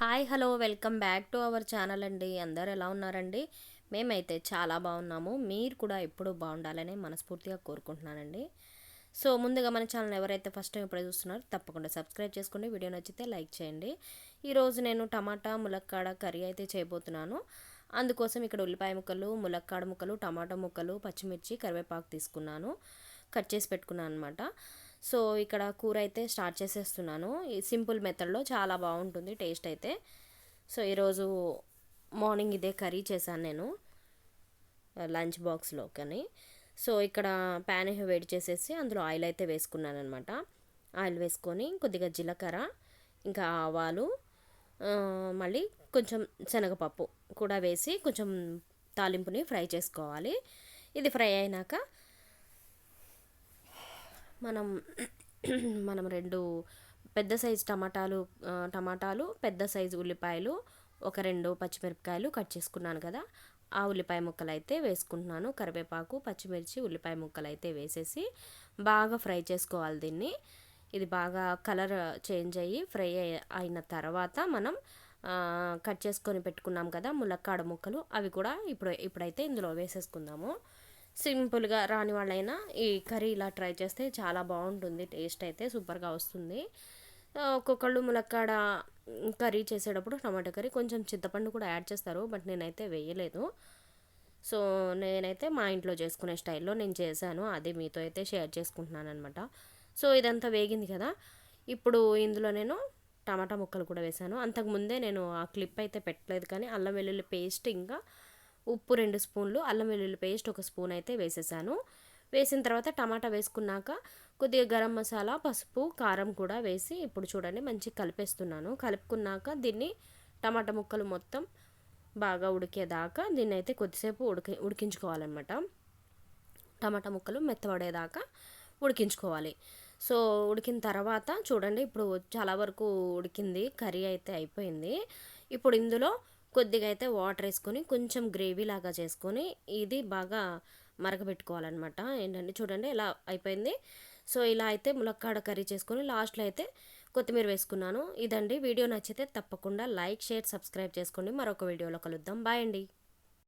Hi hello welcome back to our channel అండి. అందరు ఎలా ఉన్నారండి? మేమైతే చాలా బాగున్నాము. మీరు కూడా ఎప్పుడూ బాగుండాలని మనస్ఫూర్తిగా కోరుకుంటున్నానండి. సో ముందుగా మన ఛానల్ ఎవరైతే ఫస్ట్ టైం ఇప్పుడే చూస్తున్నారో తప్పకుండా సబ్స్క్రైబ్ చేసుకోండి. వీడియో నచ్చితే లైక్ చేయండి. ఈరోజు నేను టమాటా ములక్కాడ కర్రీ అయితే చేయబోతున్నాను. అందుకోసం ఇక్కడ ఉల్లిపాయ ముక్కలు ములక్కాడ ముక్కలు టమాటా ముక్కలు పచ్చిమిర్చి కరివేపాకు తీసుకున్నాను. కట్ చేసి పెట్టుకున్నాను అనమాట సో ఇక్కడ కూర అయితే స్టార్ట్ చేసేస్తున్నాను. ఈ సింపుల్ మెథడ్లో చాలా బాగుంటుంది టేస్ట్ అయితే. సో ఈరోజు మార్నింగ్ ఇదే కర్రీ చేశాను నేను లంచ్ బాక్స్లో కానీ సో ఇక్కడ ప్యాన్ వేడి చేసేసి అందులో ఆయిల్ అయితే వేసుకున్నాను అనమాట ఆయిల్ వేసుకొని కొద్దిగా జీలకర్ర ఇంకా ఆవాలు మళ్ళీ కొంచెం శనగపప్పు కూడా వేసి కొంచెం తాలింపుని ఫ్రై చేసుకోవాలి. ఇది ఫ్రై అయినాక మనం మనం రెండు పెద్ద సైజు టమాటాలు టమాటాలు పెద్ద సైజు ఉల్లిపాయలు ఒక రెండు పచ్చిమిరపకాయలు కట్ చేసుకున్నాను కదా. ఆ ఉల్లిపాయ ముక్కలు అయితే వేసుకుంటున్నాను. కరివేపాకు పచ్చిమిర్చి ఉల్లిపాయ ముక్కలు అయితే వేసేసి బాగా ఫ్రై చేసుకోవాలి దీన్ని. ఇది బాగా కలర్ చేంజ్ అయ్యి ఫ్రై అయిన తర్వాత మనం కట్ చేసుకొని పెట్టుకున్నాం కదా ములక్కాడ ముక్కలు అవి కూడా ఇప్పుడు ఇప్పుడైతే ఇందులో వేసేసుకుందాము. సింపుల్గా రాని వాళ్ళైనా ఈ కర్రీ ఇలా ట్రై చేస్తే చాలా బాగుంటుంది టేస్ట్ అయితే సూపర్గా వస్తుంది. ఒక్కొక్కళ్ళు ములక్కాడ కర్రీ చేసేటప్పుడు టమాటా కర్రీ కొంచెం చింతపండు కూడా యాడ్ చేస్తారు బట్ నేనైతే వేయలేదు. సో నేనైతే మా ఇంట్లో చేసుకునే స్టైల్లో నేను చేశాను అది మీతో అయితే షేర్ చేసుకుంటున్నాను అనమాట సో ఇదంతా వేగింది కదా. ఇప్పుడు ఇందులో నేను టమాటా ముక్కలు కూడా వేశాను. అంతకుముందే నేను ఆ క్లిప్ అయితే పెట్టలేదు కానీ అల్లం వెల్లుల్లి పేస్ట్ ఇంకా ఉప్పు రెండు స్పూన్లు అల్లం వెల్లుల్లి పేస్ట్ ఒక స్పూన్ అయితే వేసేసాను. వేసిన తర్వాత టమాటా వేసుకున్నాక కొద్దిగా గరం మసాలా పసుపు కారం కూడా వేసి ఇప్పుడు చూడండి మంచిగా కలిపేస్తున్నాను. కలుపుకున్నాక దీన్ని టమాటా ముక్కలు మొత్తం బాగా ఉడికేదాకా దీన్ని అయితే కొద్దిసేపు ఉడికి ఉడికించుకోవాలన్నమాట. టమాటా ముక్కలు మెత్తబడేదాకా ఉడికించుకోవాలి. సో ఉడికిన తర్వాత చూడండి ఇప్పుడు చాలా వరకు ఉడికింది కర్రీ అయితే అయిపోయింది. ఇప్పుడు ఇందులో కొద్దిగా అయితే వాటర్ వేసుకొని కొంచెం గ్రేవీ లాగా చేసుకొని ఇది బాగా మరగబెట్టుకోవాలన్నమాట. ఏంటంటే చూడండి ఇలా అయిపోయింది. సో ఇలా అయితే ములక్కాడ కర్రీ చేసుకొని లాస్ట్లో అయితే కొత్తిమీర వేసుకున్నాను. ఇదండి. వీడియో నచ్చితే తప్పకుండా లైక్ షేర్ సబ్స్క్రైబ్ చేసుకోండి. మరొక వీడియోలో కలుద్దాం. బాయ్ అండి.